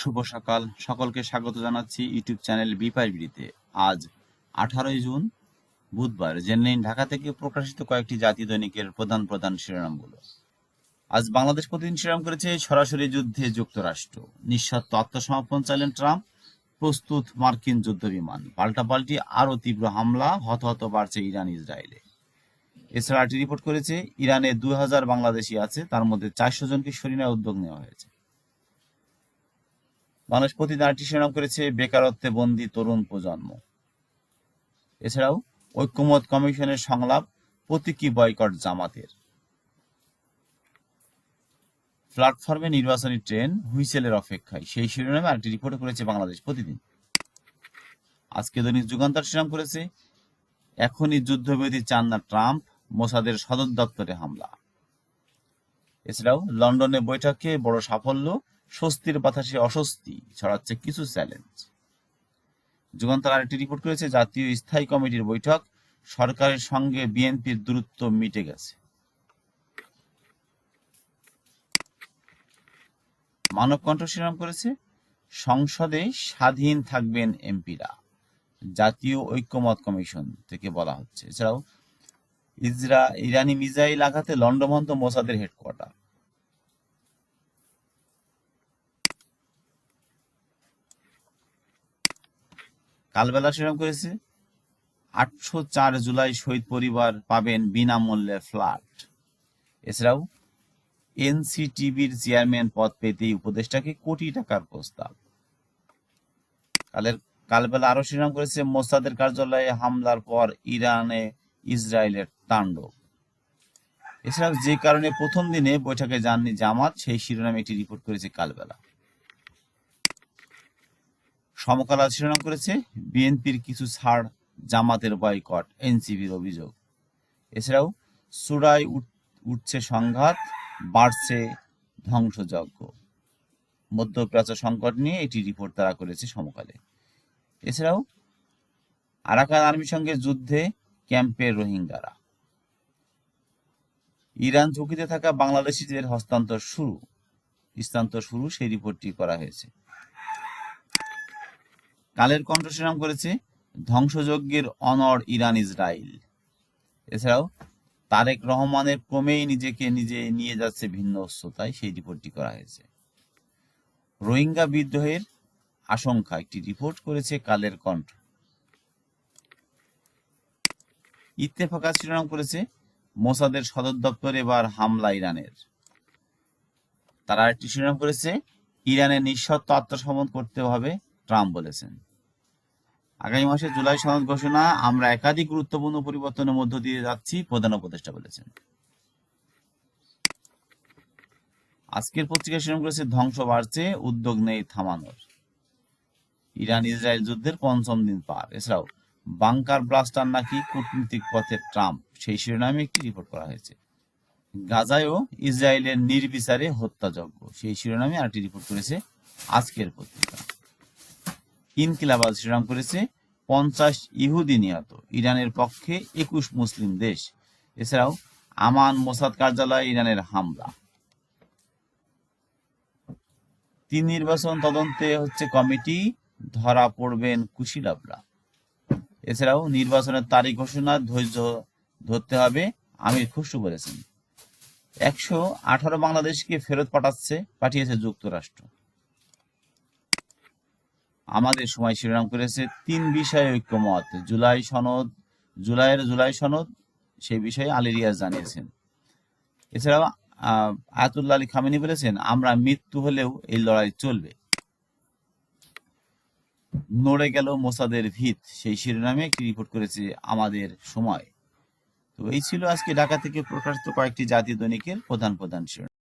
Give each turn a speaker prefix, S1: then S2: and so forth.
S1: শুভ সকাল। সকলকে স্বাগত জানাচ্ছি ইউটিউব চ্যানেল বিপাইবিডিতে আজ আঠারোই জুন, বুধবার। জেনে ঢাকা থেকে প্রকাশিত কয়েকটি জাতীয় দৈনিকের প্রধান প্রধান শিরোনামগুলো। আজ বাংলাদেশ প্রতিদিন শিরোনাম করেছে সরাসরি যুদ্ধে যুক্তরাষ্ট্র। নিঃস্বার্থ আত্মসমর্পণ চাইলেন ট্রাম্প। প্রস্তুত মার্কিন যুদ্ধ বিমান পাল্টাপাল্টি আরও তীব্র হামলা, হতাহত বাড়ছে ইরান ইসরায়েলে। এছাড়া আরটি রিপোর্ট করেছে, ইরানে দুই হাজার বাংলাদেশি আছে, তার মধ্যে চারশো জনকে সরিয়ে নেওয়ার উদ্যোগ নেওয়া হয়েছে। বাংলাদেশ প্রতিদিন আরটি শিরোনাম করেছে, বেকারত্বে বন্দী তরুণ প্রজন্ম। এছাড়াও, ঐক্যমত কমিশনের সংলাপ, প্রতীকী বয়কট জামাতের। প্ল্যাটফর্মে নির্বাচনী ট্রেন হুইসেলের অপেক্ষায়। সেই শিরোনামে আরেকটি রিপোর্ট করেছে বাংলাদেশ প্রতিদিন। আজকে দৈনিক যুগান্তর শিরোনাম করেছে, এখনই যুদ্ধবিরতি চান না ট্রাম্প, মোসাদের সদর দপ্তরে হামলা। এছাড়াও, লন্ডনে বৈঠকে বড় সাফল্য স্বস্তির বাতাসে অস্বস্তি ছড়াচ্ছে কিছু চ্যালেঞ্জ। যুগান্তর আরেকটি রিপোর্ট করেছে, জাতীয় স্থায়ী কমিটির বৈঠক সরকারের সঙ্গে বিএনপির দূরত্ব মিটে গেছে। মানব কণ্ঠ শিরোনাম করেছে, সংসদে স্বাধীন থাকবেন এমপিরা, জাতীয় ঐক্যমত কমিশন থেকে বলা হচ্ছে। এছাড়াও ইসরা ইরানি মিসাইল আঘাতে লন্ডভন্ত মোসাদের হেডকোয়ার্টার। কালবেলা শিরোনাম করেছে। আটশো চার জুলাই শহীদ পরিবার পাবেন বিনামূল্যে ফ্ল্যাট। এছাড়াও এনসিটিভির চেয়ারম্যান পদ পেতেই উপদেষ্টাকে কোটি টাকার প্রস্তাব। কালের কালবেলা আরও শিরোনাম করেছে মোসাদের কার্যালয়ে হামলার পর ইরানে ইসরায়েলের তাণ্ডব। এছাড়াও যে কারণে প্রথম দিনে বৈঠকে যাননি জামাত, সেই শিরোনামে একটি রিপোর্ট করেছে কালবেলা। সমকাল শিরোনাম করেছে। বিএনপির কিছু ছাড় জামাতের বয়কট এনসিবির অভিযোগ। এছাড়াও সুরায় উঠছে সংঘাত, বাড়ছে ধ্বংসযজ্ঞ। মধ্যপ্রাচ্য সংকট নিয়ে এটি রিপোর্ট তারা করেছে সমকালে। এছাড়াও আরাকান আর্মির সঙ্গে যুদ্ধে ক্যাম্পের রোহিঙ্গারা। ইরান ঝুঁকিতে থাকা বাংলাদেশিদের হস্তান্তর শুরু। স্থানান্তর শুরু সেই রিপোর্টটি করা হয়েছে। কালের কণ্ঠ শিরাম করেছে ধ্বংসযজ্ঞের অনর ইরান ইসরায়েল এছাড়াও তারেক রহমানের ক্রমেই নিজেকে নিজে নিয়ে যাচ্ছে ভিন্ন অস্ত্রতায়, সেই রিপোর্টটি করা হয়েছে। রোহিঙ্গা বিদ্রোহের আশঙ্কা, একটি রিপোর্ট করেছে কালের কণ্ঠ। ইত্তেফাকা শিরোনাম করেছে মোসাদের সদর দপ্তরে এবার হামলা ইরানের। তারা একটি শিরোনাম করেছে, ইরানের নিঃশর্ত আত্মসমর্পণ করতে হবে ট্রাম্প বলেছেন। আগামী মাসে জুলাই সনদ ঘোষণা, আমরা একাধিক গুরুত্বপূর্ণ পরিবর্তনের মধ্য দিয়ে যাচ্ছি, প্রধান উপদেষ্টা বলেছেন। আজকের পত্রিকা শিরোনাম করেছে, ধ্বংস বাড়ছে, উদ্যোগ নেই থামানোর। ইরান ইসরায়েল যুদ্ধের পঞ্চম দিন পার। এছাড়াও, বাংকার ব্লাস্টার নাকি কূটনীতিক পথে ট্রাম্প, সেই শিরোনামে একটি রিপোর্ট করা হয়েছে। গাজায়ও ইসরায়েলের নির্বিচারে হত্যাযজ্ঞ, সেই শিরোনামে আরেকটি রিপোর্ট করেছে আজকের পত্রিকা। ইনকিলাবাদ শিরোনাম করেছে পঞ্চাশ ইহুদি নিহত। ইরানের পক্ষে একুশ মুসলিম দেশ। এছাড়াও আমান মোসাদ কার্যালয়, ইরানের হামলা। তিন নির্বাচন তদন্তে হচ্ছে কমিটি, ধরা পড়বেন কুশিলাবরা এছাড়াও নির্বাচনের তারিখ ঘোষণা, ধৈর্য ধরতে হবে আমির খুশু বলেছেন। একশো আঠারো বাংলাদেশকে ফেরত পাঠাচ্ছে, পাঠিয়েছে যুক্তরাষ্ট্র। আমাদের সময় শিরোনাম করেছে তিন বিষয়ে ঐক্যমত। জুলাই সনদ, জুলাইয়ের জুলাই সনদ, সেই বিষয়ে আলিরিয়াজ জানিয়েছেন। এছাড়াও আয়াতুল্লাহ আলী খামেনি বলেছেন, আমরা মৃত্যু হলেও এই লড়াই চলবে। নড়ে গেল মোসাদের ভিত, সেই শিরোনামে একটি রিপোর্ট করেছে আমাদের সময়। তো এই ছিল আজকে ঢাকা থেকে প্রকাশিত কয়েকটি জাতীয় দৈনিকের প্রধান প্রধান শিরোনাম।